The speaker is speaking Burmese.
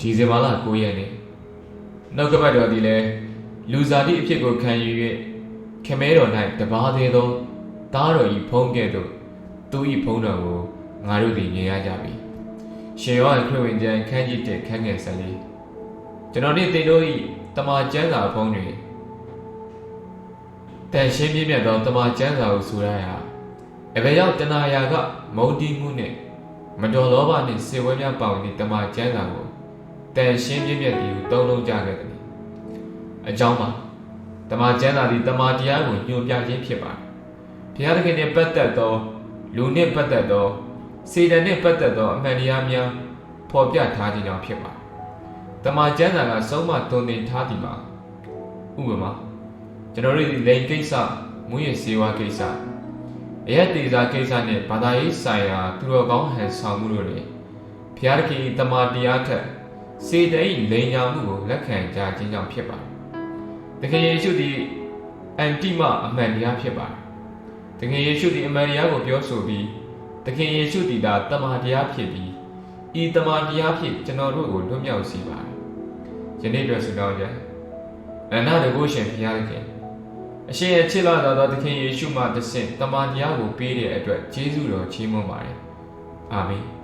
ဒီဇင်ဘာလ9ရက်နေ့နှုတ်ကပတ်တော်သည်လည်းလူစားသည့်အဖြစ်ကိုခံယူ၍ခမဲတော်၌တပါးသေးသောသားတော်ဤဖုံးကဲ့သို့သူဤဖုံးတော်ကိုငါတို့သည်မြင်ရကြပြီရှင်ယောဟန်ခရစ်ဝင်ကျမ်းခန်းကြီး1ခန်းငယ်14ကျွန်တော်တို့သင်တို့ဤတမန်ကျမ်းစာဖုံးတွင်တန်ရှင်းပြည့်မြတ်သောတမန်ကျမ်းစာကိုဆိုရရာအဘယ်ရောက်တဏှာရာကမုန်တီးမှုနှင့်မတော်လောဘနှင့်စေဝဲများပေါင်သည့်တမန်ကျမ်းစာကို တန်ရှင်းပြည့်မြတ်သည်ဟုသုံးလုံးကြခဲ့သည်အကြောင်းမှာတမန်ကျမ်းစာသည်တမန်တရားကိုညွှန်ပြခြင်းဖြစ်ပါတယ်ဘုရားသခင်နှင့်ပတ်သက်သောလူနှင့်ပတ်သက်သောစေတနှင့်ပတ်သက်သောအမှန်တရားများဖော်ပြထားခြင်းကြောင့်ဖြစ်ပါတယ်တမန်ကျမ်းစာကဆုံးမသွန်သင်ထားသည်မှာဥပမာကျွန်တော်တို့ဒီလိန်ကိစ္စမူရစေဝါကိစ္စအယက်တေစာကိစ္စနဲ့ဘာသာရေးဆိုင်ရာသူတော်ကောင်းဟန်ဆောင်မှုတို့တွေဘုရားသခင်၏တမန်တရားထက် စေတ၏လိန်ညာမှုကိုလက်ခံကြခြင်းကြောင့်ဖြစ်ပါတယ်။တခင်ယေရှုသည်အန်တိမအမှန်တရားဖြစ်ပါတယ်။တခင်ယေရှုသည်အမှန်တရားကိုပြောဆိုပြီးတခင်ယေရှုသည်သာတမန်တရားဖြစ်ပြီးဤတမန်တရားဖြင့်ကျွန်တော်တို့ကိုလွတ်မြောက်စေပါတယ်။ယနေ့အတွက်ဆုတောင်းကြ။အနန္တတကုရှင်ဘုရားသခင်အရှင်ရဲ့ချစ်လာတော်သောသခင်ယေရှုမှတဆင့်တမန်တရားကိုပေးတဲ့အတွက်ကျေးဇူးတော်ချီးမွမ်းပါတယ်။အာမင်။